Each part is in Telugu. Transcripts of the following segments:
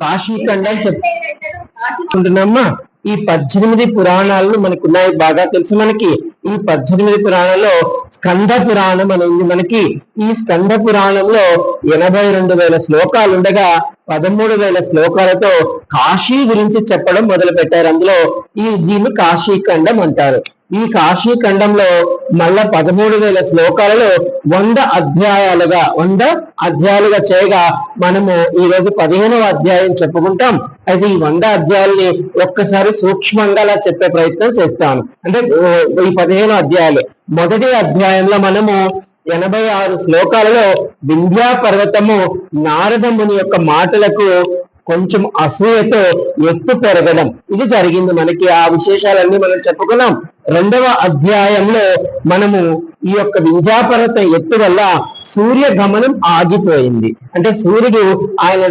కాశీఖండం చెప్పుకుంటున్నామా ఈ పద్దెనిమిది పురాణాలు మనకు ఉన్నాయి బాగా తెలుసు మనకి. ఈ పద్దెనిమిది పురాణాల్లో స్కంద పురాణం అని ఉంది. మనకి ఈ స్కంద పురాణంలో ఎనభై రెండు వేల శ్లోకాలు ఉండగా పదమూడు వేల శ్లోకాలతో కాశీ గురించి చెప్పడం మొదలు పెట్టారు అందులో ఈ దీన్ని కాశీఖండం అంటారు. ఈ కాశీ ఖండంలో మళ్ళా పదమూడు వేల శ్లోకాలలో వంద అధ్యాయాలుగా వంద అధ్యాయాలుగా చేయగా మనము ఈ రోజు పదిహేనవ అధ్యాయం చెప్పుకుంటాం. అయితే ఈ వంద అధ్యాయాల్ని ఒక్కసారి సూక్ష్మంగా చెప్పే ప్రయత్నం చేస్తాను. అంటే ఈ పదిహేను అధ్యాయాలు. మొదటి అధ్యాయంలో మనము ఎనభై ఆరు శ్లోకాలలో వింధ్యా పర్వతము నారదముని యొక్క మాటలకు కొంచెం అసూయతో ఎత్తు పెరగడం. ఇది జరిగింది మనకి. ఆ విశేషాలన్నీ మనం చెప్పుకున్నాం. రెండవ అధ్యాయంలో మనము ఈ యొక్క వింధ్యాపర్వత ఎత్తు వల్ల సూర్య గమనం ఆగిపోయింది. అంటే సూర్యుడు ఆయన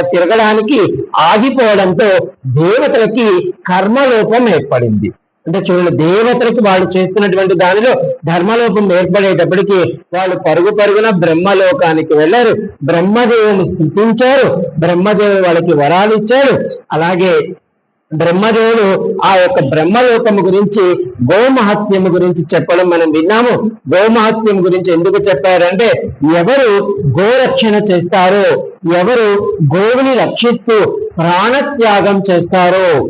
తిరగడానికి ఆగిపోవడంతో దేవతలకి కర్మలోపం ఏర్పడింది. అంటే చూడండి దేవతలకి వాళ్ళు చేస్తున్నటువంటి దానిలో ధర్మలోపం ఏర్పడేటప్పటికి వాళ్ళు పరుగు పరుగున బ్రహ్మలోకానికి వెళ్ళారు. బ్రహ్మదేవుని స్థితించారు. బ్రహ్మదేవుడు వాళ్ళకి వరాలు ఇచ్చాడు. అలాగే బ్రహ్మదేవుడు ఆ యొక్క బ్రహ్మలోకము గురించి గోమహత్యము గురించి చెప్పడం మనం విన్నాము. గోమహత్యం గురించి ఎందుకు చెప్పారంటే ఎవరు గోరక్షణ చేస్తారో ఎవరు గోవుని రక్షిస్తూ ప్రాణత్యాగం చేస్తారో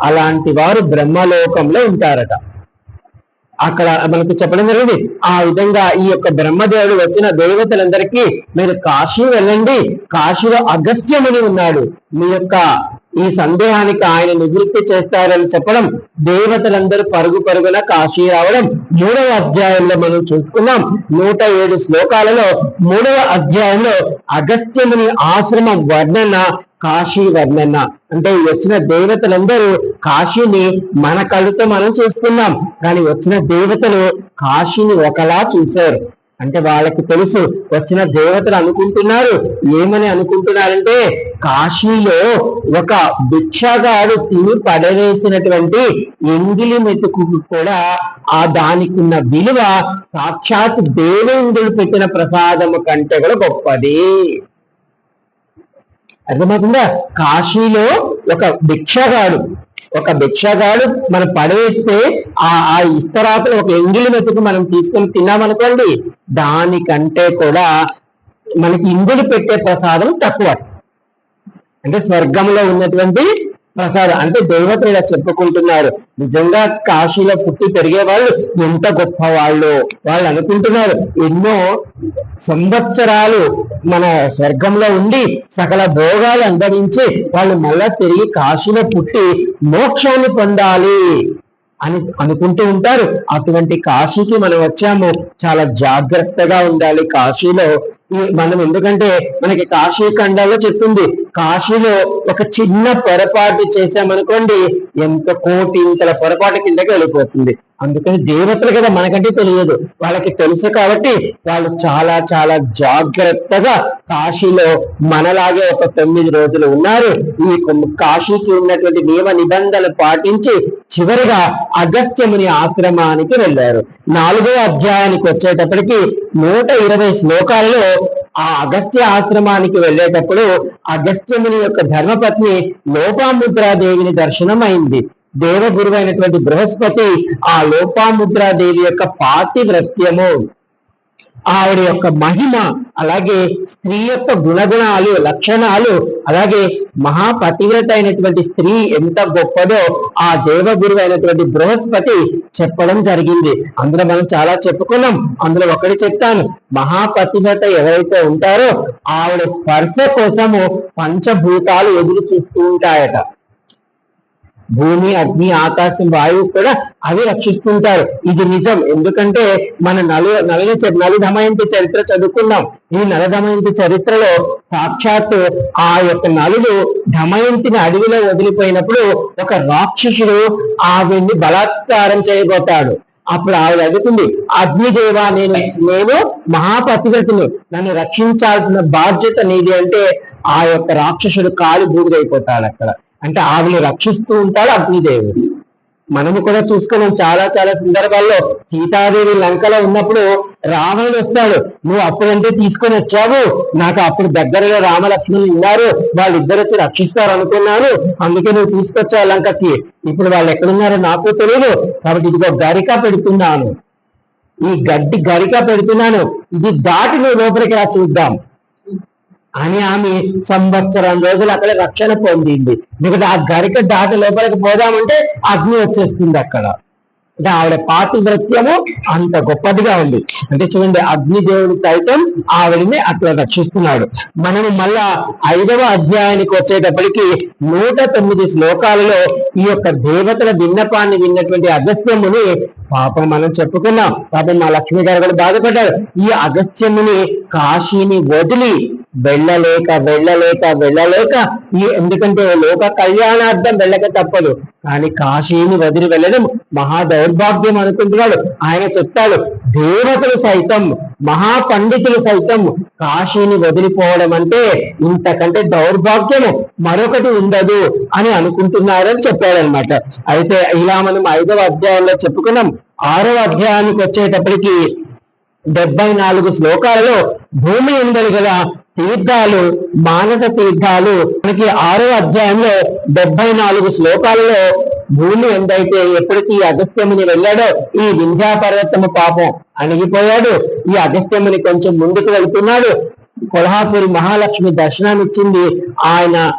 అలాంటి వారు బ్రహ్మలోకంలో ఉంటారట. అక్కడ మనకు చెప్పడం జరిగింది ఆ విధంగా ఈ యొక్క బ్రహ్మదేవుడు వచ్చిన దేవతలందరికీ మీరు కాశీ వెళ్ళండి కాశీలో అగస్త్యముని ఉన్నాడు. మీ యొక్క ఈ సందేహానికి ఆయన నివృత్తి చేస్తారని చెప్పడం దేవతలందరూ పరుగు పరుగున కాశీ రావడం మూడవ అధ్యాయంలో మనం చూసుకున్నాం నూట ఏడు శ్లోకాలలో మూడవ అధ్యాయంలో అగస్త్యముని ఆశ్రమం వర్ణన కాశీ వర్ణన. అంటే వచ్చిన దేవతలందరూ కాశీని మన కళ్ళతో మనం చూస్తున్నాం. కానీ వచ్చిన దేవతలు కాశీని ఒకలా చూశారు. అంటే వాళ్ళకి తెలుసు వచ్చిన దేవతలు అనుకుంటున్నారు. ఏమని అనుకుంటున్నారంటే కాశీలో ఒక భిక్షగాడు తిని పడవేసినటువంటి ఎంగిలి మెతుకు కూడా ఆ దానికి ఉన్న విలువ సాక్షాత్ దేవేంద్రుడు పెట్టిన ప్రసాదము కంటే కూడా గొప్పది. అర్థమవుతుందా? కాశీలో ఒక భిక్షగాడు ఒక భిక్షగాడు మనం పడవేస్తే ఆ ఆ ఇస్తరాకులు ఒక ఎంగిలి మెతుకు మనం తీసుకొని తిన్నామనుకోండి దానికంటే కూడా మనకి ఇంగులు పెట్టే ప్రసాదం తక్కువ. అంటే స్వర్గంలో ఉన్నటువంటి ప్రసాదం అంటే దేవతలు ఇలా చెప్పుకుంటున్నారు. నిజంగా కాశీలో పుట్టి పెరిగే వాళ్ళు ఎంత గొప్ప వాళ్ళు వాళ్ళు అనుకుంటున్నారు. ఎన్నో సంవత్సరాలు మన స్వర్గంలో ఉండి సకల భోగాలు అనుభవించి వాళ్ళు మళ్ళా తిరిగి కాశీలో పుట్టి మోక్షాన్ని పొందాలి అని అనుకుంటూ ఉంటారు. అటువంటి కాశీకి మనం వచ్చాము. చాలా జాగ్రత్తగా ఉండాలి కాశీలో. మనం ఎందుకంటే మనకి కాశీ ఖండాలో చెప్తుంది. కాశీలో ఒక చిన్న పొరపాటు చేశామనుకోండి ఎంత కోటి ఇంతల పొరపాటు కిందకి వెళ్ళిపోతుంది. అందుకని దేవతలు కదా మనకంటే తెలియదు. వాళ్ళకి తెలుసు కాబట్టి వాళ్ళు చాలా చాలా జాగ్రత్తగా కాశీలో మనలాగే ఒక తొమ్మిది రోజులు ఉన్నారు. ఈ కాశీకి ఉన్నటువంటి నియమ నిబంధనలు పాటించి చివరిగా అగస్త్యముని ఆశ్రమానికి వెళ్ళారు. నాలుగో అధ్యాయానికి వచ్చేటప్పటికి నూట ఇరవై శ్లోకాలలో ఆ అగస్త్య ఆశ్రమానికి వెళ్ళేటప్పుడు అగస్త్యముని యొక్క ధర్మపత్ని లోపాముద్రాదేవిని దర్శనం అయింది దేవగురువు అయినటువంటి బృహస్పతి ఆ లోపాముద్రాదేవి యొక్క పాతివ్రత్యము ఆవిడ యొక్క మహిమ అలాగే స్త్రీ యొక్క గుణగుణాలు లక్షణాలు అలాగే మహాపతివ్రత అయినటువంటి స్త్రీ ఎంత గొప్పదో ఆ దేవగురువు అయినటువంటి బృహస్పతి చెప్పడం జరిగింది. అందులో మనం చాలా చెప్పుకున్నాం. అందులో ఒకటి చెప్తాను. మహాపతివ్రత ఎవరైతే ఉంటారో ఆవిడ స్పర్శ కోసము పంచభూతాలు ఎదురు చూస్తూ ఉంటాయట. భూమి అగ్ని ఆకాశం వాయువు కూడా అవి రక్షిస్తుంటారు. ఇది నిజం. ఎందుకంటే మన నలు నలని చ- చరిత్ర చదువుకున్నాం ఈ నలధమయంతి చరిత్రలో సాక్షాత్తు ఆ యొక్క నలుడు ధమయంతిని అడవిలో వదిలిపోయినప్పుడు ఒక రాక్షసుడు ఆవిడ్ని బలాత్కారం చేయబోతాడు. అప్పుడు ఆవిడ అడుగుతుంది అగ్నిదేవ నేను నేను మహాపతిగతిని నన్ను రక్షించాల్సిన బాధ్యత నీది. అంటే ఆ యొక్క రాక్షసుడు కాలు బూడిదైపోతాడు అక్కడ. అంటే ఆవిని రక్షిస్తూ ఉంటాడు అగ్నిదేవుడు. మనము కూడా చూసుకున్నాం చాలా చాలా సందర్భాల్లో సీతాదేవి లంకలో ఉన్నప్పుడు రావణుడు వస్తాడు. నువ్వు అప్పుడంటే తీసుకొని వచ్చావు. నాకు అప్పుడు దగ్గరలో రామలక్ష్మణులు ఉన్నారు. వాళ్ళిద్దరు వచ్చి రక్షిస్తారు అనుకున్నాను. అందుకే నువ్వు తీసుకొచ్చావు లంకకి. ఇప్పుడు వాళ్ళు ఎక్కడున్నారో నాకు తెలియదు కాబట్టి ఇదిగో గరిక పెడుతున్నాను. ఈ గడ్డి గరిక పెడుతున్నాను. ఇది దాటి నువ్వు లోపలికి రా చూద్దాం. అని ఆమె సంవత్సరం రోజులు అక్కడ రక్షణ పొందింది. ఎందుకంటే ఆ గరిక దాటి లోపలికి పోదామంటే అగ్ని వచ్చేస్తుంది అక్కడ. అంటే ఆవిడ పాతివ్రత్యము అంత గొప్పదిగా ఉంది. అంటే చూడండి అగ్నిదేవుడు సైతం ఆవిడని అట్లా రక్షిస్తున్నాడు. మనము మళ్ళా ఐదవ అధ్యాయానికి వచ్చేటప్పటికి నూట తొమ్మిది శ్లోకాలలో ఈ యొక్క దేవతల విన్నపాన్ని విన్నటువంటి అగస్త్యముని పాపం మనం చెప్పుకున్నాం. పాపం మా లక్ష్మి గారు కూడా బాధపడ్డారు. ఈ అగస్త్యముని కాశీని వదిలి వెళ్ళలేక వెళ్ళలేక వెళ్ళలేక ఈ ఎందుకంటే లోక కళ్యాణార్థం వెళ్ళక తప్పదు. కానీ కాశీని వదిలి వెళ్ళడం మహా దౌర్భాగ్యం అనుకుంటున్నాడు. ఆయన చెప్తాడు దేవతలు సైతం మహా పండితులు సైతం కాశీని వదిలిపోవడం అంటే ఇంతకంటే దౌర్భాగ్యము మరొకటి ఉండదు అని అనుకుంటున్నారని చెప్పాడనమాట. అయితే ఇలా మనం ఐదవ అధ్యాయంలో చెప్పుకున్నాం. ఆరవ అధ్యాయానికి వచ్చేటప్పటికి డెబ్బై నాలుగు శ్లోకాలలో భూమి ఉందని కదా తీర్థాలు మానస తీర్థాలు. మనకి ఆరో అధ్యాయంలో డెబ్బై నాలుగు శ్లోకాలలో భూమి ఎందైతే ఎప్పటికీ అగస్త్యముని వెళ్ళాడో ఈ వింధ్యా పర్వతము పాపం అణిగిపోయాడు. ఈ అగస్త్యముని కొంచెం ముందుకు వెళ్తున్నాడు. కొల్హాపూరి మహాలక్ష్మి దర్శనం ఇచ్చింది ఆయన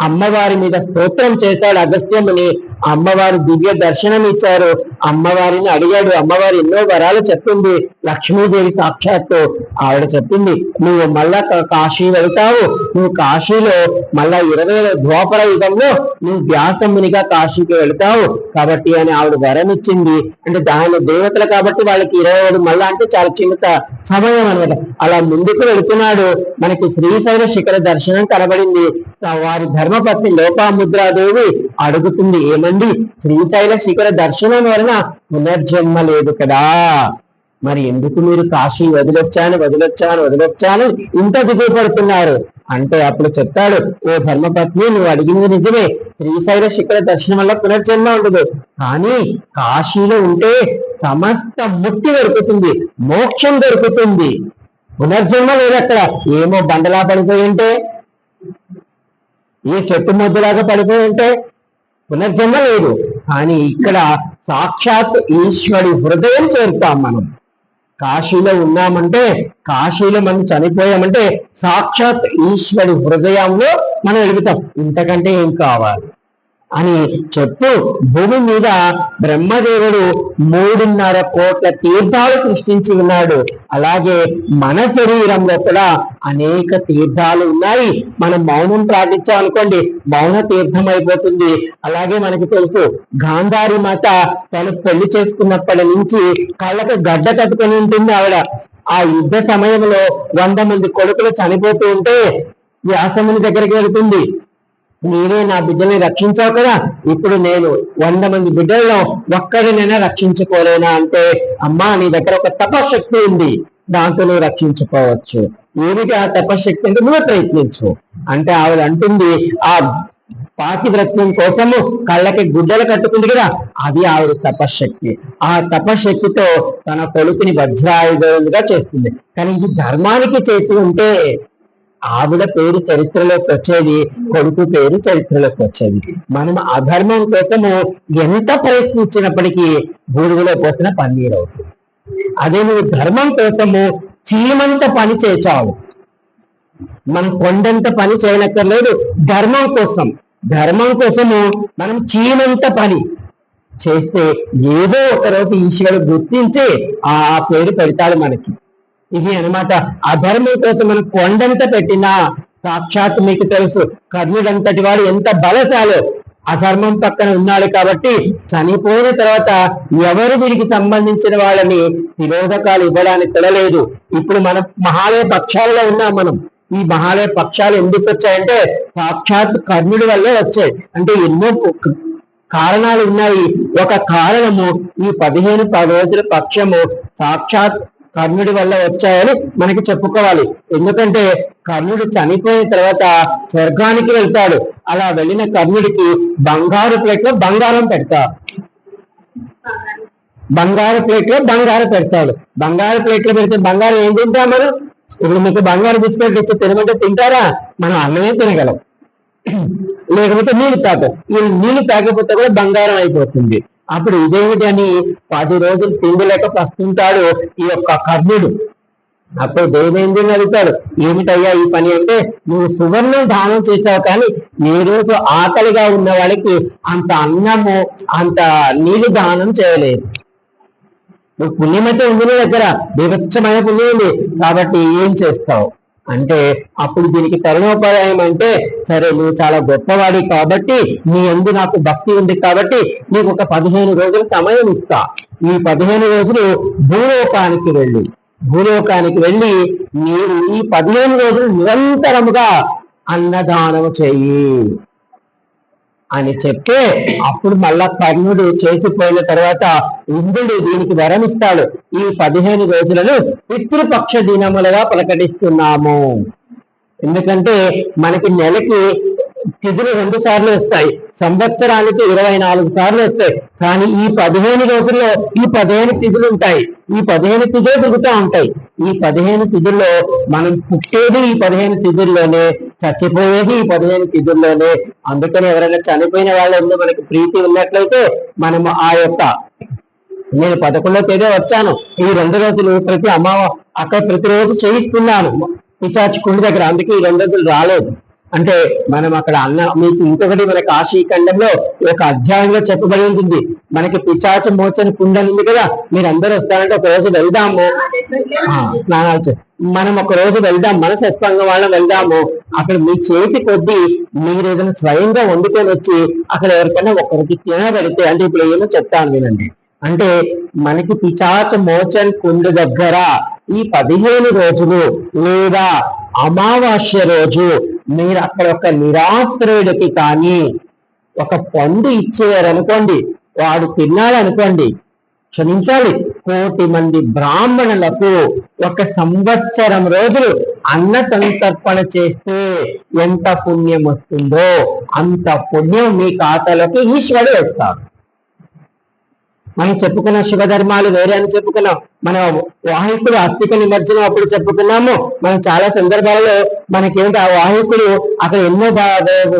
అమ్మవారి మీద స్తోత్రం చేశాడు అగస్త్యముని. అమ్మవారు దివ్య దర్శనం ఇచ్చారు అమ్మవారిని అడిగాడు. అమ్మవారు ఎన్నో వరాలు చెప్పింది. లక్ష్మీదేవి సాక్షాత్తు ఆవిడ చెప్పింది నువ్వు మళ్ళా కాశీ వెళ్తావు. నువ్వు కాశీలో మళ్ళా ఇరవై ద్వాపర యుగంలో నువ్వు వ్యాసమునిగా కాశీకి వెళ్తావు కాబట్టి అని ఆవిడ వరం ఇచ్చింది అంటే దాని దేవతలు కాబట్టి వాళ్ళకి ఇరవై ఏడు మళ్ళా అంటే చాలా చిన్న సమయం అనమాట అలా ముందుకు వెళుతున్నాడు. మనకి శ్రీశైల శిఖర దర్శనం కనబడింది. వారి ధర్మపత్ని లోపాముద్రాదేవి అడుగుతుంది ఏమండి శ్రీశైల శిఖర దర్శనం వలన పునర్జన్మ లేదు కదా? మరి ఎందుకు మీరు కాశీ వదిలొచ్చాను వదిలొచ్చాను వదిలొచ్చాను ఇంత దిగుపడుతున్నారు అంటే అప్పుడు చెప్తాడు ఓ ధర్మపత్ని నువ్వు అడిగింది నిజమే. శ్రీశైల శిఖర దర్శనం వల్ల పునర్జన్మ ఉండదు. కానీ కాశీలో ఉంటే సమస్త ముక్తి దొరుకుతుంది మోక్షం దొరుకుతుంది. పునర్జన్మ లేదు అక్కడ. ఏమో బండలా పడిపోయి ఉంటే ఏ చెట్టు మొద్దులాగా పడిపోయి ఉంటే పునర్జన్మ లేదు. కానీ ఇక్కడ సాక్షాత్ ఈశ్వరి హృదయం చేరుతాం మనం. కాశీలో ఉన్నామంటే కాశీలో మనం చనిపోయామంటే సాక్షాత్ ఈశ్వరి హృదయంలో మనం వెలుగుతాం ఇంతకంటే ఏం కావాలి? అని చెప్తూ భూమి మీద బ్రహ్మదేవుడు మూడున్నర కోట్ల తీర్థాలు సృష్టించి ఉన్నాడు. అలాగే మన శరీరంలో కూడా అనేక తీర్థాలు ఉన్నాయి. మనం మౌనం ప్రార్థించాం అనుకోండి మౌన తీర్థం అయిపోతుంది. అలాగే మనకి తెలుసు గాంధారి మాత తను పెళ్ళి చేసుకున్నప్పటి నుంచి కళ్ళకు గడ్డ కట్టుకొని ఉంటుంది ఆవిడ. ఆ యుద్ధ సమయంలో వంద మంది కొడుకులు చనిపోతూ ఉంటే వ్యాసముని దగ్గరికి వెళ్తుంది. నీవే నా బిడ్డని రక్షించావు కదా. ఇప్పుడు నేను వంద మంది బిడ్డల్లో ఒక్కడినైనా రక్షించుకోలేనా అంటే అమ్మా నీ దగ్గర ఒక తపశక్తి ఉంది. దాంతో నువ్వు రక్షించుకోవచ్చు. ఏమిటి ఆ తపశక్తి అంటే? నువ్వు ప్రయత్నించు. అంటే ఆవిడ అంటుంది ఆ పాతివ్రత్యం కోసము కళ్ళకి గుడ్డలు కట్టుకుంది కదా అది ఆవిడ తపశక్తి ఆ తపశక్తితో తన కొడుకుని వజ్రాయుధంగా చేస్తుంది. కానీ ఇది ధర్మానికి చేసి ఉంటే ఆవిడ పేరు చరిత్రలోకి వచ్చేది కొడుకు పేరు చరిత్రలోకి వచ్చేది. మనం అధర్మం కోసము ఎంత ప్రయత్నించినప్పటికీ బూడిదలో పోసిన పన్నీరు అవుతుంది. అదే నువ్వు ధర్మం కోసము చీమంత పని చేచావు. మనం కొండంత పని చేయనక్కర్లేదు ధర్మం కోసం. ధర్మం కోసము మనం చీమంత పని చేస్తే ఏదో ఒకరోజు ఈశ్వరుడు గుర్తించి ఆ పేరు పెడతాడు మనకి. ఇది అన్నమాట. అధర్మం కోసం మనం కొండంత పెట్టినా సాక్షాత్ మీకు తెలుసు కర్ణుడంతటి వాడు ఎంత బలశాలో అధర్మం పక్కన ఉన్నాడు కాబట్టి చనిపోయిన తర్వాత ఎవరు వీరికి సంబంధించిన వాళ్ళని నిరోధకాలు ఇవ్వడానికి తినలేదు ఇప్పుడు మనం మహాలయ పక్షాలలో ఉన్నాం మనం. ఈ మహాలయ పక్షాలు ఎందుకు వచ్చాయంటే సాక్షాత్ కర్ణుడి వల్లే వచ్చాయి. అంటే ఎన్నో కారణాలు ఉన్నాయి. ఒక కారణము ఈ పదిహేను పది రోజుల పక్షము సాక్షాత్ కర్ణుడి వల్ల వచ్చాయని మనకి చెప్పుకోవాలి. ఎందుకంటే కర్ణుడు చనిపోయిన తర్వాత స్వర్గానికి వెళ్తాడు. అలా వెళ్ళిన కర్ణుడికి బంగారు ప్లేట్లో బంగారం పెడతారు బంగారు ప్లేట్ బంగారు పెడతాడు. బంగారు ప్లేట్ పెడితే బంగారం ఏం తింటాం మనం? ఇప్పుడు మీకు బంగారు బిస్కెట్ ఇచ్చి తినమంటే తింటారా? మనం అన్నమే తినగలం. లేకపోతే నీళ్ళు తాగం. ఈ నీళ్ళు తాగకపోతే కూడా బంగారం అయిపోతుంది. అప్పుడు ఇదేమిటి అని పది రోజులు తిండి లేక పస్తుంటాడు ఈ యొక్క కర్ణుడు. అప్పుడు దేవేంద్రుని అడుగుతాడు ఏమిటయ్యా ఈ పని అంటే నువ్వు సువర్ణం దానం చేసావు కానీ నీ రోజు ఆకలిగా ఉన్న వాళ్ళకి అంత అన్నము అంత నీళ్ళు దానం చేయలేదు. నువ్వు పుణ్యమైతే ఉంది నీ దగ్గర బీభత్సమైన పుణ్యం ఉంది కాబట్టి ఏం చేస్తావు? అంటే అప్పుడు దీనికి తరుణోపాయం అంటే సరే నువ్వు చాలా గొప్పవాడి కాబట్టి నీ అందు నాకు భక్తి ఉంది కాబట్టి నీకు ఒక పదిహేను రోజుల సమయం ఇస్తా. ఈ పదిహేను రోజులు భూలోకానికి వెళ్ళి. భూలోకానికి వెళ్ళి మీరు ఈ పదిహేను రోజులు నిరంతరముగా అన్నదానము చెయ్యి అని చెప్తే అప్పుడు మళ్ళా కర్ణుడు చేసిపోయిన తర్వాత ఇంద్రుడు దీనికి వరమిస్తాడు. ఈ పదిహేను రోజులను పితృపక్ష దినములుగా ప్రకటిస్తున్నాము. ఎందుకంటే మనకి నెలకి తిథులు రెండు సార్లు వస్తాయి. సంవత్సరానికి ఇరవై నాలుగు సార్లు వస్తాయి. కానీ ఈ పదిహేను రోజుల్లో ఈ పదిహేను తిథులు ఉంటాయి. ఈ పదిహేను తిథులు దిగుతూ ఉంటాయి. ఈ పదిహేను తిథుల్లో మనం పుట్టేది ఈ పదిహేను తిథుల్లోనే చచ్చిపోయేది ఈ పదిహేను తిథుల్లోనే. అందుకని ఎవరైనా చనిపోయిన వాళ్ళ ఉందో మనకి ప్రీతి ఉన్నట్లయితే మనము ఆ యొక్క నేను పదకొండో తేదీ వచ్చాను. ఈ రెండు రోజులు ప్రతి అమ్మ అక్కడ ప్రతిరోజు చేయిస్తున్నాను. పిచాచి కుండి దగ్గర. అందుకే ఈ రెండు రోజులు రాలేదు. అంటే మనం అక్కడ అన్న మీకు ఇంకొకటి మన కాశీ ఖండంలో ఒక అధ్యాయంగా చెప్పబడి ఉంటుంది. మనకి పిచాచ మోచన కుండ ఉంది కదా మీరు అందరూ వస్తారంటే ఒక రోజు వెళ్దాము. స్నానాలు మనం ఒక రోజు వెళ్దాం మనసస్తంగా వాళ్ళం వెళ్దాము. అక్కడ మీ చేతి కొద్దీ మీరు ఏదైనా స్వయంగా వండుకొని వచ్చి అక్కడ ఎవరికైనా ఒకరికి తినబెడితే అంటే ఇప్పుడు ఏమో చెప్తాను వినండి. అంటే మనకి పిచాచ మోచన్ కుండ దగ్గర ఈ పదిహేను రోజులు లేదా అమావాస్య రోజు మీరు అక్కడ ఒక నిరాశ్రయుడికి కానీ ఒక పండు ఇచ్చేయారనుకోండి వాడు తిన్నాడనుకోండి క్షమించాలి. కోటి మంది బ్రాహ్మణులకు ఒక సంవత్సరం రోజులు అన్న సంతర్పణ చేస్తే ఎంత పుణ్యం వస్తుందో అంత పుణ్యం మీ ఖాతాలోకి ఈశ్వరుడు వేస్తాడు మనం చెప్పుకున్న శుభధర్మాలు వేరే అని చెప్పుకున్నాం. మన వాహికుడు అస్థిక నిమజ్జనం అప్పుడు చెప్పుకున్నాము. మనం చాలా సందర్భాలలో మనకేంటి ఆ వాహికుడు అక్కడ ఎన్నో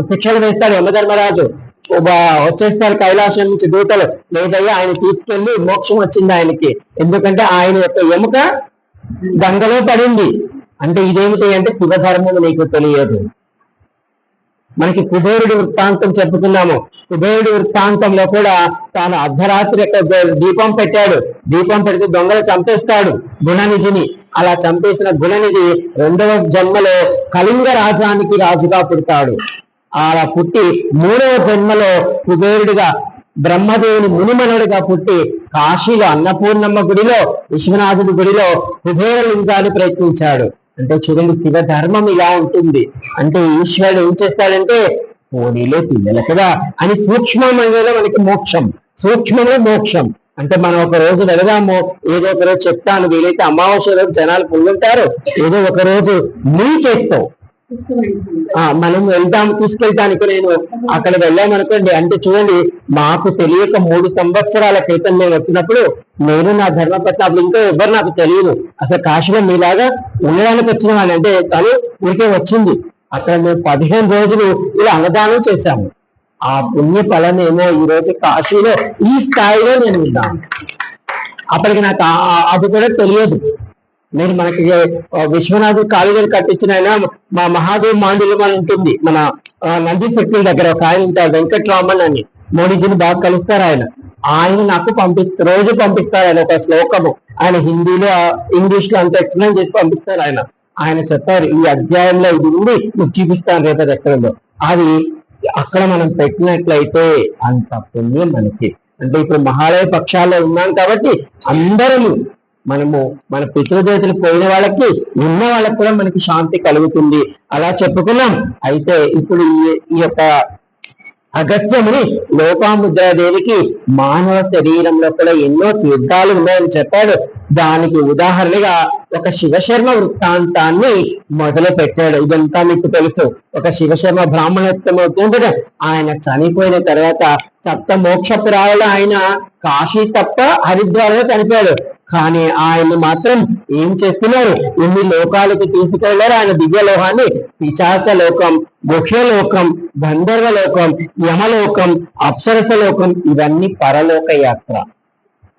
శిక్షలు వేస్తాడు యమధర్మరాజు. ఓ వచ్చేస్తారు కైలాసం నుంచి దూతలు. లేదయ్యా ఆయన తీసుకెళ్ళి మోక్షం వచ్చింది ఆయనకి. ఎందుకంటే ఆయన యొక్క ఎముక గంగలో పడింది. అంటే ఇదేమిటి అంటే శివధర్మం నీకు తెలియదు. మనకి కుబేరుడి వృత్తాంతం చెప్పుకున్నాము కుబేరుడి వృత్తాంతంలో కూడా తాను అర్ధరాత్రి దీపం పెట్టాడు. దీపం పెడితే దొంగలు చంపేస్తాడు గుణనిధిని. అలా చంపేసిన గుణనిధి రెండవ జన్మలో కళింగ రాజానికి రాజుగా పుడతాడు. అలా పుట్టి మూడవ జన్మలో కుబేరుడిగా బ్రహ్మదేవుని మునిమనుడిగా పుట్టి కాశీలో అన్నపూర్ణమ్మ గుడిలో విశ్వనాథుడి గుడిలో కుబేరలింగాన్ని ప్రయత్నించాడు. అంటే చూడండి శివ ధర్మం ఇలా ఉంటుంది. అంటే ఈశ్వరుడు ఏం చేస్తాడంటే పోనీలే పిల్లలు కదా అని సూక్ష్మంలో మనకి మోక్షం. సూక్ష్మమే మోక్షం. అంటే మనం ఒక రోజు వెళదాము ఏదో ఒక రోజు చెప్తాను వీలైతే అమావాస్య రోజు జనాలు పొందుంటారు ఏదో ఒక రోజు నీ చేస్తావు మనం వెళ్దాం తీసుకెళ్తానికి నేను అక్కడ వెళ్ళామనుకోండి అంటే చూడండి మాకు తెలియక మూడు సంవత్సరాల క్రితం నేను వచ్చినప్పుడు నేను నా ధర్మ అప్పుడు ఇంకా ఎవరు నాకు తెలియదు. అసలు కాశీలో మీలాగా ఉండడానికి వచ్చిన వాళ్ళు అంటే తను ఊరికే వచ్చింది. అక్కడ మేము పదిహేను రోజులు ఇలా అన్నదానం చేశాము. ఆ పుణ్య ఫలం ఏమో ఈ రోజు కాశీలో ఈ స్థాయిలో నేను ఉన్నాను. అప్పటికి నాకు ఆ- అది కూడా తెలియదు. మీరు మనకి విశ్వనాథ్ కాలువలు కట్టించిన ఆయన మా మహాదేవ్ మాండలం అని ఉంటుంది. మన నంది శక్తుల దగ్గర ఒక ఆయన ఉంటారు వెంకట్రామన్ అని. మోడీజీని బాగా కలుస్తారు ఆయన. ఆయన నాకు పంపిస్తారు రోజు పంపిస్తారు ఆయన ఒక శ్లోకము. ఆయన హిందీలో ఇంగ్లీష్లో అంత ఎక్స్ప్లెయిన్ చేసి పంపిస్తారు ఆయన. ఆయన చెప్పారు ఈ అధ్యాయంలో ఇది ఉంది నువ్వు చూపిస్తాను రేపటి ఎక్కడంలో అది అక్కడ మనం పెట్టినట్లయితే అంత పుణ్యం మనకి. అంటే ఇప్పుడు మహాలయ పక్షాల్లో ఉన్నాం కాబట్టి అందరము మనము మన పితృదేవతలు పోయిన వాళ్ళకి ఉన్న వాళ్ళకి కూడా మనకి శాంతి కలుగుతుంది. అలా చెప్పుకున్నాం. అయితే ఇప్పుడు ఈ ఈ యొక్క అగస్త్యముని లోపాముద్రాదేవికి మానవ శరీరంలో కూడా ఎన్నో యుద్ధాలు ఉన్నాయని చెప్పాడు. దానికి ఉదాహరణగా ఒక శివశర్మ వృత్తాంతాన్ని మొదలు పెట్టాడు. ఇదంతా మీకు తెలుసు. ఒక శివశర్మ బ్రాహ్మణత్వం అవుతుంటే ఆయన చనిపోయిన తర్వాత సప్త మోక్షపురాలలో ఆయన కాశీ తప్ప హరిద్వారంలో చనిపోయాడు. కానీ ఆయన మాత్రం ఏం చేస్తున్నారు? ఇన్ని లోకాలకు తీసుకెళ్ళారు ఆయన దివ్య లోకాన్ని పిచాచ లోకం గుహ్యలోకం గంధర్వ లోకం యమలోకం అప్సరస లోకం ఇవన్నీ పరలోక యాత్ర.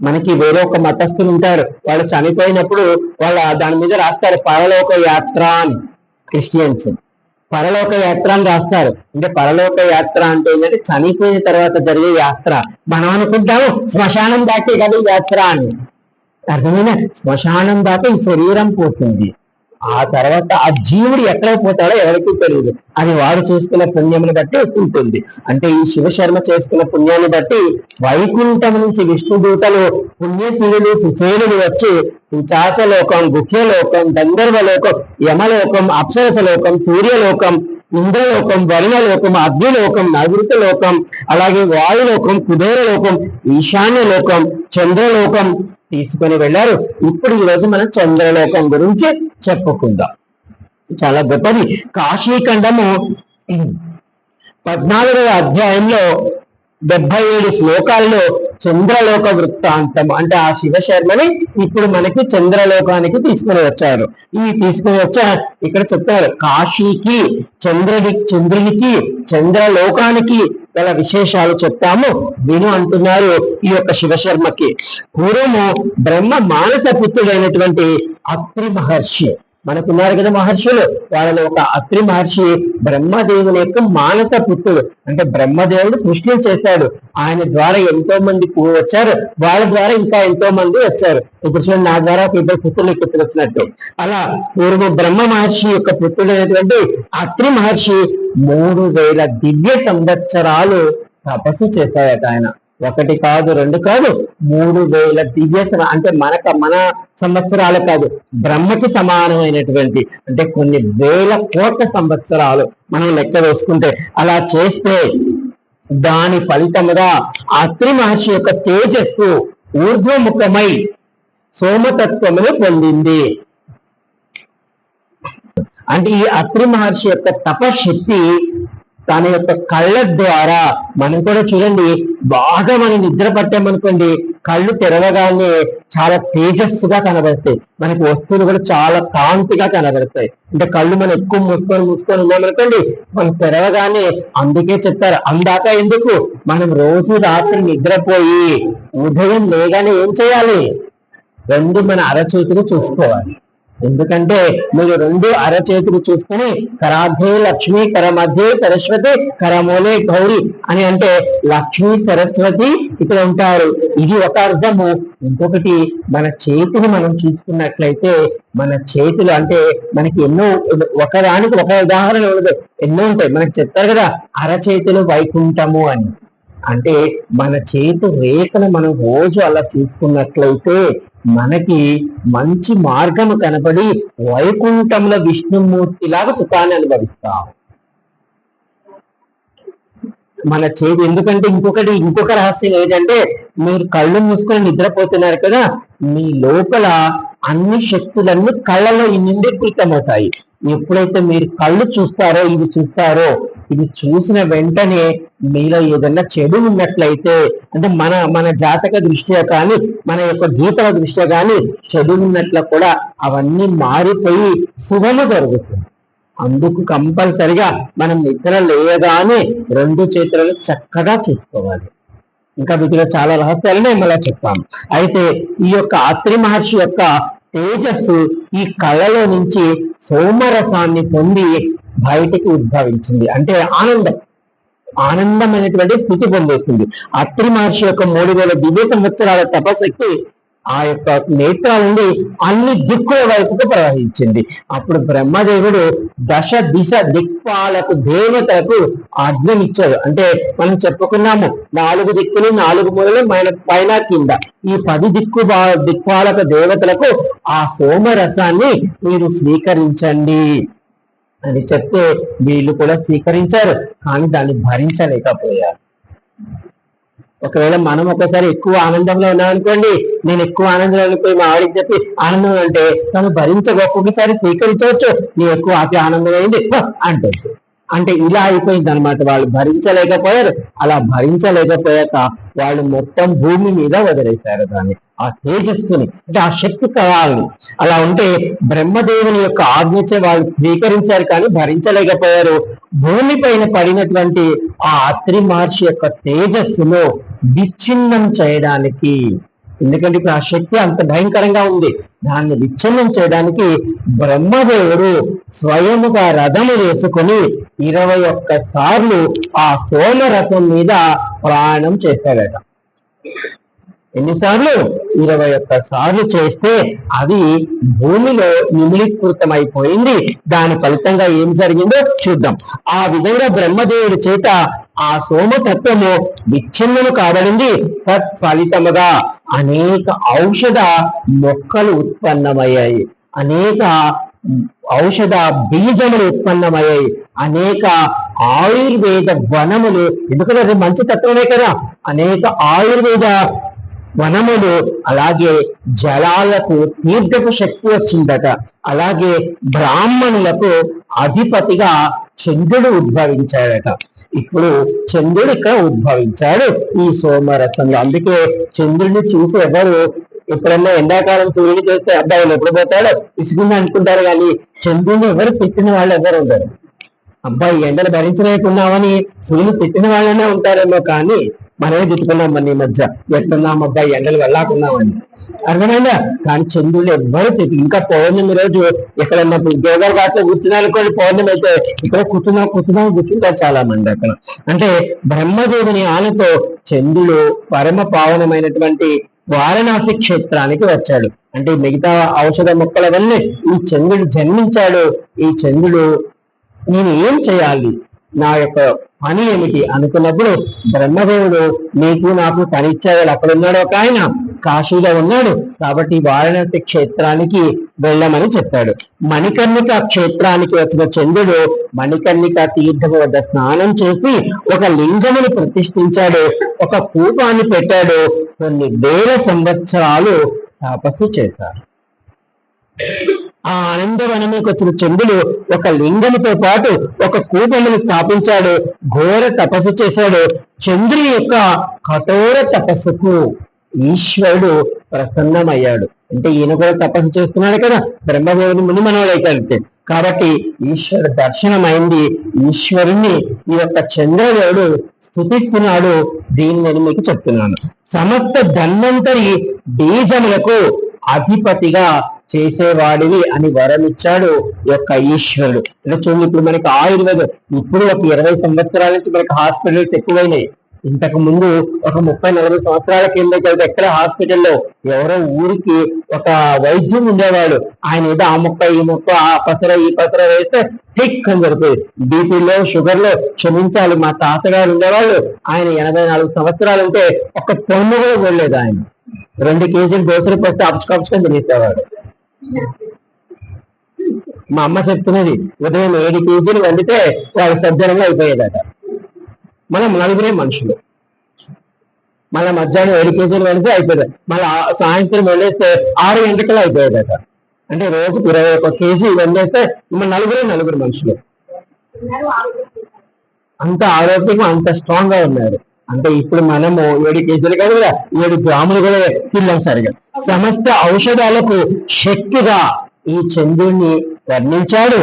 మనకి వేరే ఒక మతస్థులు ఉంటారు. వాళ్ళు చనిపోయినప్పుడు వాళ్ళ దాని మీద రాస్తారు పరలోక యాత్ర అని క్రిస్టియన్స్. పరలోక యాత్ర అని రాస్తారు. అంటే పరలోక యాత్ర అంటే ఏంటంటే చనిపోయిన తర్వాత జరిగే యాత్ర. మనం అనుకుంటాము శ్మశానం దాటే కదా యాత్ర అని. అర్థమైన శ్మశానం దాకా ఈ శరీరం పోతుంది. ఆ తర్వాత ఆ జీవుడు ఎక్కడ పోతాడో ఎవరికి తెలియదు. అది వాడు చేసుకున్న పుణ్యముని బట్టి ఉంటుంది అంటే ఈ శివశర్మ చేసుకున్న పుణ్యాన్ని బట్టి వైకుంఠం నుంచి విష్ణు దూతలు పుణ్యశీలులు సుశీలులు వచ్చి చాచలోకం గుహ్యలోకం గంధర్వలోకం యమలోకం అప్సరస లోకం సూర్యలోకం ఇంద్రలోకం వరుణలోకం అగ్నిలోకం నైవృత లోకం అలాగే వాయులోకం కుబేర లోకం ఈశాన్య లోకం చంద్రలోకం తీసుకొని వెళ్ళారు. ఇప్పుడు ఈ రోజు మనం చంద్రలోకం గురించి చెప్పుకుందాం. చాలా గొప్పది. కాశీఖండము పద్నాలుగవ అధ్యాయంలో డెబ్బై ఏడు శ్లోకాల్లో చంద్రలోక వృత్తాంతం అంటే ఆ శివశర్మని ఇప్పుడు మనకి చంద్రలోకానికి తీసుకుని వచ్చారు. ఈ తీసుకుని వచ్చా ఇక్కడ చెప్తారు కాశీకి చంద్రుడి చంద్రునికి చంద్రలోకానికి గల విశేషాలు చెప్తాము. విను అంటున్నారు ఈ యొక్క శివశర్మకి. పూర్వము బ్రహ్మ మానస పుత్రుడైనటువంటి అత్రి మహర్షి మనకున్నారు కదా మహర్షులు. వాళ్ళలో ఒక అత్రి మహర్షి బ్రహ్మదేవుని యొక్క మానస పుత్రుడు. అంటే బ్రహ్మదేవుడు సృష్టి చేశాడు. ఆయన ద్వారా ఎంతో మంది వచ్చారు. వాళ్ళ ద్వారా ఇంకా ఎంతో మంది వచ్చారు. ఇప్పుడు చూడండి నా ద్వారా ఒక ఇద్దరు పుత్రులు ఇక్కడ వచ్చినట్టు అలా పూర్వ బ్రహ్మ మహర్షి యొక్క పుత్రుడు అనేటువంటి అత్రి మహర్షి మూడు వేల దివ్య సంవత్సరాలు తపస్సు చేశాడట ఆయన. ఒకటి కాదు రెండు కాదు మూడు వేల దివ్య అంటే మనక మన సంవత్సరాలు కాదు బ్రహ్మకి సమానమైనటువంటి అంటే కొన్ని వేల కోట్ల సంవత్సరాలు మనం లెక్క వేసుకుంటే అలా చేస్తే దాని ఫలితముగా అత్రి మహర్షి యొక్క తేజస్సు ఊర్ధ్వముఖమై సోమతత్వమును పొందింది. అంటే ఈ అత్రి మహర్షి యొక్క తపశక్తి తన యొక్క కళ్ళ ద్వారా మనం కూడా చూడండి బాగా మనం నిద్ర పట్టామనుకోండి కళ్ళు తెరవగానే చాలా తేజస్సుగా కనబడతాయి. మనకి వస్తువులు కూడా చాలా కాంతిగా కనబడతాయి. అంటే కళ్ళు మనం ఎక్కువ మూసుకొని మూసుకొని ఉన్నామనుకోండి మనం తెరవగానే అందుకే చెప్తారు అందాక ఎందుకు? మనం రోజు రాత్రి నిద్రపోయి ఉదయం లేగానే ఏం చేయాలి? రెండు మన అరచేతులు చూసుకోవాలి. ఎందుకంటే మీరు రెండు అరచేతులు చూసుకుని కరాధే లక్ష్మి కరమధ్యే సరస్వతి కరమూలే గౌరి అని అంటే లక్ష్మి సరస్వతి ఇక్కడ ఉంటారు. ఇది ఒక అర్థము. ఇంకొకటి మన చేతిని మనం చూసుకున్నట్లయితే మన చేతులు అంటే మనకి ఎన్నో ఒకదానికి ఒక ఉదాహరణ ఉండదు ఎన్నో ఉంటాయి. మనకి చెప్తారు కదా అరచేతులు వైకుంఠము అని. అంటే మన చేతు రేఖను మనం రోజు అలా చూసుకున్నట్లయితే మనకి మంచి మార్గము కనబడి వైకుంఠంలో విష్ణుమూర్తిలాగా సుఖాన్ని అనుభవిస్తాం. మన చేతి ఎందుకంటే ఇంకొకటి ఇంకొక రహస్యం ఏంటంటే మీరు కళ్ళు మూసుకొని నిద్రపోతున్నారు కదా మీ లోపల అన్ని శక్తులన్నీ కళ్ళలో నిండీకృతమవుతాయి ఎప్పుడైతే మీరు కళ్ళు చూస్తారో ఇవి చూస్తారో ఇది చూసిన వెంటనే మీలో ఏదైనా చెడు ఉన్నట్లయితే అంటే మన మన జాతక దృష్ట్యా కానీ మన యొక్క గీతల దృష్ట్యా కానీ చెడు ఉన్నట్లు కూడా అవన్నీ మారిపోయి శుభము జరుగుతుంది. అందుకు కంపల్సరిగా మనం నిద్ర లేయగానే రెండు చేతులను చక్కగా చూసుకోవాలి. ఇంకా వీటిలో చాలా రహస్యాలనే మళ్ళీ చెప్తాం. అయితే ఈ యొక్క అత్రి మహర్షి యొక్క తేజస్సు ఈ కళలో నుంచి సోమరసాన్ని పొంది బయటికి ఉద్భవించింది. అంటే ఆనందం. ఆనందమైనటువంటి స్థితి పొందేసింది. అత్రి మహర్షి యొక్క మూడు వేల దివ్య సంవత్సరాల తపశక్తి ఆ యొక్క నేత్రాల నుండి అన్ని దిక్కుల వైపుకు ప్రవహించింది. అప్పుడు బ్రహ్మదేవుడు దశ దిశ దిక్పాలకు దేవతలకు ఆజ్ఞనిచ్చాడు. అంటే మనం చెప్పుకున్నాము నాలుగు దిక్కులు నాలుగు మూలలు మన పైన కింద. ఈ పది దిక్కు బా- దిక్పాలక దేవతలకు ఆ సోమరసాన్ని మీరు స్వీకరించండి. అని చెప్తే వీళ్ళు కూడా స్వీకరించారు కానీ దాన్ని భరించలేకపోయారు. ఒకవేళ మనం ఒకసారి ఎక్కువ ఆనందంలో ఉన్నామనుకోండి నేను ఎక్కువ ఆనందంలో వెళ్ళిపోయి మా ఆవిడకి చెప్పి ఆనందం అంటే తను భరించక ఒక్కొక్కసారి స్వీకరించవచ్చు నీ ఎక్కువ అతి ఆనందం అయింది అంటే అంటే ఇలా అయిపోయింది అనమాట వాళ్ళు భరించలేకపోయారు. అలా భరించలేకపోయాక వాళ్ళు మొత్తం భూమి మీద వదిలేశారు దాన్ని. ఆ తేజస్సుని అంటే ఆ శక్తి కళాలని అలా ఉంటే బ్రహ్మదేవుని యొక్క ఆజ్ఞచే వాళ్ళు స్వీకరించారు కానీ భరించలేకపోయారు. భూమి పైన పడినటువంటి ఆ అత్రి మహర్షి యొక్క తేజస్సును విచ్ఛిన్నం చేయడానికి ఎందుకంటే ఇప్పుడు ఆ శక్తి అంత భయంకరంగా ఉంది. దాన్ని విచ్ఛిన్నం చేయడానికి బ్రహ్మదేవుడు స్వయముగా రథము వేసుకొని ఇరవై ఒక్క సార్లు ఆ సోమరథం మీద ప్రయాణం చేశాడట ఎన్నిసార్లు? ఇరవై ఒక్క సార్లు చేస్తే అది భూమిలో నిమిలీకృతమైపోయింది. దాని ఫలితంగా ఏం జరిగిందో చూద్దాం. ఆ విధంగా బ్రహ్మదేవుడి చేత ఆ సోమతత్వము విచ్ఛిన్నము కాబడింది. తత్ఫలితముగా అనేక ఔషధ మొక్కలు ఉత్పన్నమయ్యాయి. అనేక ఔషధ బీజములు ఉత్పన్నమయ్యాయి. అనేక ఆయుర్వేద వనములు. ఎందుకంటే అది మంచి తత్వమే కదా. అనేక ఆయుర్వేద వనములు అలాగే జలాలకు తీర్థపు శక్తి వచ్చిందట. అలాగే బ్రాహ్మణులకు అధిపతిగా చంద్రుడు ఉద్భవించాడట. ఇప్పుడు చంద్రుడు ఇక్కడ ఉద్భవించాడు ఈ సోమరసంలో. అందుకే చంద్రుడిని చూసి ఎవరు ఎప్పుడన్నా ఎండాకాలం సూర్యుడు చేస్తే అబ్బాయిలు ఎప్పుడు పోతాడో? ఇసుకుంది అనుకుంటారు కానీ చంద్రుడిని ఎవరు పెట్టిన వాళ్ళు ఎవరు ఉండరు. అబ్బాయి ఎండలు భరించలేకున్నామని సూర్యుడు పెట్టిన వాళ్ళనే ఉంటారేమో కానీ మనమే తిట్టుకున్నాం మన ఈ మధ్య? ఎట్లున్నాం అబ్బాయి ఎండలు వెళ్ళాకున్నామని అర్థమైందా? కానీ చంద్రుడు ఎవ్వరు ఇంకా పౌర్ణమి రోజు ఎక్కడన్నా ఉద్యోగాలు కాస్త కూర్చున్నారనుకోండి పౌర్ణమి అయితే ఇక్కడ కూర్చున్నాం కూర్చున్నాం కూర్చుంటారు చాలా మంది అక్కడ. అంటే బ్రహ్మదేవుని ఆనతో చంద్రుడు పరమ పావనమైనటువంటి వారణాసి క్షేత్రానికి వచ్చాడు. అంటే మిగతా ఔషధ మొక్కలవన్నీ ఈ చంద్రుడు జన్మించాడు. ఈ చంద్రుడు నేను ఏం చేయాలి? నా యొక్క పని ఏమిటి అనుకున్నప్పుడు బ్రహ్మదేవుడు నీకు నాకు తనిచ్చాడు అక్కడ ఉన్నాడు ఒక ఆయన కాశీలో ఉన్నాడు. కాబట్టి వారణాసి క్షేత్రానికి వెళ్ళమని చెప్పాడు. మణికర్ణిక క్షేత్రానికి వచ్చిన చంద్రుడు మణికర్ణిక తీర్థము వద్ద స్నానం చేసి ఒక లింగమును ప్రతిష్ఠించాడు. ఒక కూపాన్ని పెట్టాడు. కొన్ని వేల సంవత్సరాలు తపస్సు చేశారు ఆ ఆనందవనముకు వచ్చిన చంద్రుడు ఒక లింగముతో పాటు ఒక కూపమును స్థాపించాడు. ఘోర తపస్సు చేశాడు. చంద్రుని యొక్క కఠోర తపస్సుకు ఈశ్వరుడు ప్రసన్నమయ్యాడు. అంటే ఈయన కూడా తపస్సు చేస్తున్నాడు కదా. బ్రహ్మదేవుని ముని మనవడైతే కాబట్టి ఈశ్వర దర్శనమైంది. ఈశ్వరుణ్ణి ఈ యొక్క చంద్రదేవుడు స్థుతిస్తున్నాడు. దీని నేను మీకు చెప్తున్నాను. సమస్త ధన్వంతరి బీజములకు అధిపతిగా చేసేవాడివి అని వరం ఇచ్చాడు యొక్క ఈశ్వరుడు. అంటే చూడండి ఇప్పుడు మనకి ఆయుర్వేదం. ఇప్పుడు ఒక ఇరవై సంవత్సరాల నుంచి మనకి హాస్పిటల్స్ ఎక్కువైనాయి. ఇంతకు ముందు ఒక ముప్పై నలభై సంవత్సరాల కిందకి వెళ్తే ఎక్కడ హాస్పిటల్లో ఎవరో ఊరికి ఒక వైద్యం ఉండేవాడు. ఆయన ఏదో ఆ ముక్క ఈ ముక్క ఆ పసర ఈ పసర వేస్తే ఠిక్ అని దొరికింది బీపీలో షుగర్లో క్షమించాలి మా తాతగారు ఉండేవాళ్ళు. ఆయన ఎనభై నాలుగు సంవత్సరాలు ఉంటే ఒక పొమ్మ కూడా వెళ్ళలేదు ఆయన. రెండు కేజీలు దోసరికి వస్తే అప్చుకప్చుకొని తినేసేవాడు. మా అమ్మ చెప్తున్నది ఉదయం ఏడు కేజీలు వండితే వాళ్ళు సజ్జనంగా అయిపోయేదట. మనం నలుగురే మనుషులు. మళ్ళీ మధ్యాహ్నం ఏడు కేజీలు వండితే అయిపోయేది మళ్ళీ సాయంత్రం వండేస్తే ఆరు గంటలు అయిపోయేదట. అంటే రోజుకి ఇరవై ఒక కేజీ వండేస్తే మన నలుగురే నలుగురు మనుషులు. అంత ఆరోగ్యంగా అంత స్ట్రాంగ్గా ఉన్నారు. అంటే ఇప్పుడు మనము ఏడు కేజీలు కాదు కదా ఏడు గ్రాములు కూడా తిన్నాం సరిగా. సమస్త ఔషధాలకు శక్తిగా ఈ చంద్రుణ్ణి వర్ణించాడు.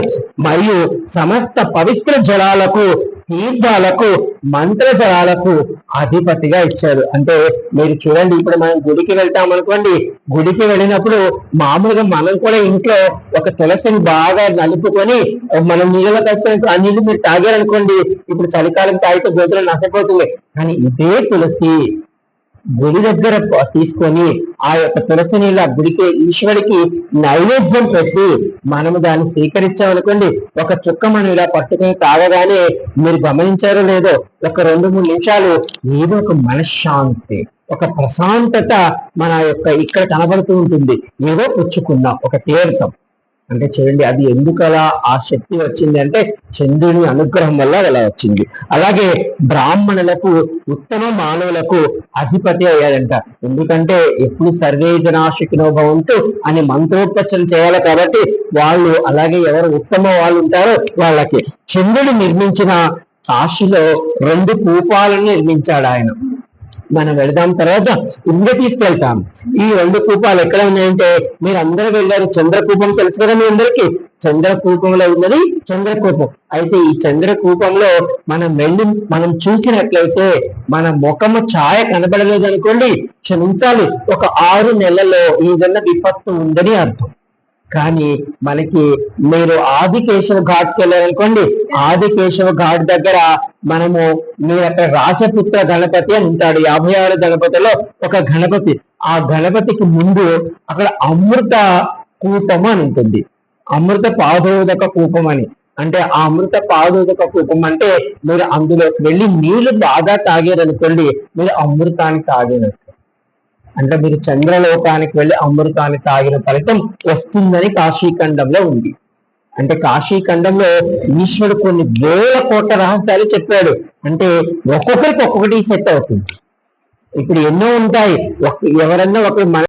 మరియు సమస్త పవిత్ర జలాలకు తీర్థాలకు మంత్ర జలాలకు అధిపతిగా ఇచ్చాడు. అంటే మీరు చూడండి ఇప్పుడు మనం గుడికి వెళ్తాం అనుకోండి. గుడికి వెళ్ళినప్పుడు మామూలుగా మనం కూడా ఇంట్లో ఒక తులసిని బాగా నలుపుకొని మనం నీళ్ళలో కలిసి ఆ నీళ్ళు మీరు తాగారనుకోండి ఇప్పుడు చలికాలం తాగితే గొంతులు నష్టపోతుంది. కానీ ఇదే తులసి గుడి దగ్గర తీసుకొని ఆ యొక్క తులసి నీళ్ళ గుడికి ఈశ్వరుడికి నైవేద్యం పెట్టి మనము దాన్ని స్వీకరించామనుకోండి ఒక చుక్క మనం ఇలా పట్టుకొని తాగగానే మీరు గమనించారో లేదో ఒక రెండు మూడు నిమిషాలు ఏదో ఒక మనశ్శాంతి ఒక ప్రశాంతత మన యొక్క ఇక్కడ కనబడుతూ ఉంటుంది. ఏదో పుచ్చుకున్నాం ఒక తీర్థం. అంటే చూడండి అది ఎందుకు అలా ఆ శక్తి వచ్చింది అంటే చంద్రుని అనుగ్రహం వల్ల అలా వచ్చింది. అలాగే బ్రాహ్మణులకు ఉత్తమ మానవులకు అధిపతి అయ్యాడంట. ఎందుకంటే ఎప్పుడు సర్వే జనాశకినో భవంతు అని మంత్రోపచనం చేయాలి కాబట్టి వాళ్ళు అలాగే ఎవరు ఉత్తమ వాళ్ళు ఉంటారో వాళ్ళకి. చంద్రుడు నిర్మించిన కాశీలో రెండు కూపాలను నిర్మించాడు ఆయన. మనం వెళదాం తర్వాత ఇంక తీసుకెళ్తాం. ఈ రెండు కూపాలు ఎక్కడ ఉన్నాయంటే మీరు అందరూ వెళ్ళారు. చంద్రకూపం తెలుసు కదా మీ అందరికి? చంద్రకూపంలో ఉన్నది చంద్రకూపం. అయితే ఈ చంద్రకూపంలో మనం వెళ్ళి మనం చూసినట్లయితే మన ముఖము ఛాయ కనబడలేదు అనుకోండి క్షమించాలి. ఒక ఆరు నెలల్లో ఏదన్నా విపత్తు ఉందని అర్థం. కానీ మనకి మీరు ఆదికేశవ ఘాట్కి వెళ్ళారనుకోండి ఆదికేశవ ఘాట్ దగ్గర మనము మీరు అక్కడ రాజపుత్ర గణపతి అని ఉంటాడు. యాభై ఆరు గణపతిలో ఒక గణపతి. ఆ గణపతికి ముందు అక్కడ అమృత కూపం అని ఉంటుంది. అమృత పాదోదక కూపం అని. అంటే ఆ అమృత పాదోదక కూపం అంటే మీరు అందులోకి వెళ్ళి నీళ్ళు బాగా తాగారనుకోండి మీరు అమృతాన్ని తాగినట్టు అంటే మీరు చంద్రలోకానికి వెళ్ళి అమృతాన్ని తాగిన ఫలితం వస్తుందని కాశీఖండంలో ఉంది. అంటే కాశీఖండంలో ఈశ్వరుడు కొన్ని వేల కోట్ల రహస్యాలు చెప్పాడు. అంటే ఒక్కొక్కరికి ఒక్కొక్కటి సెట్ అవుతుంది. ఇప్పుడు ఎన్నో ఉంటాయి. ఒక- ఎవరన్నా ఒకరు మన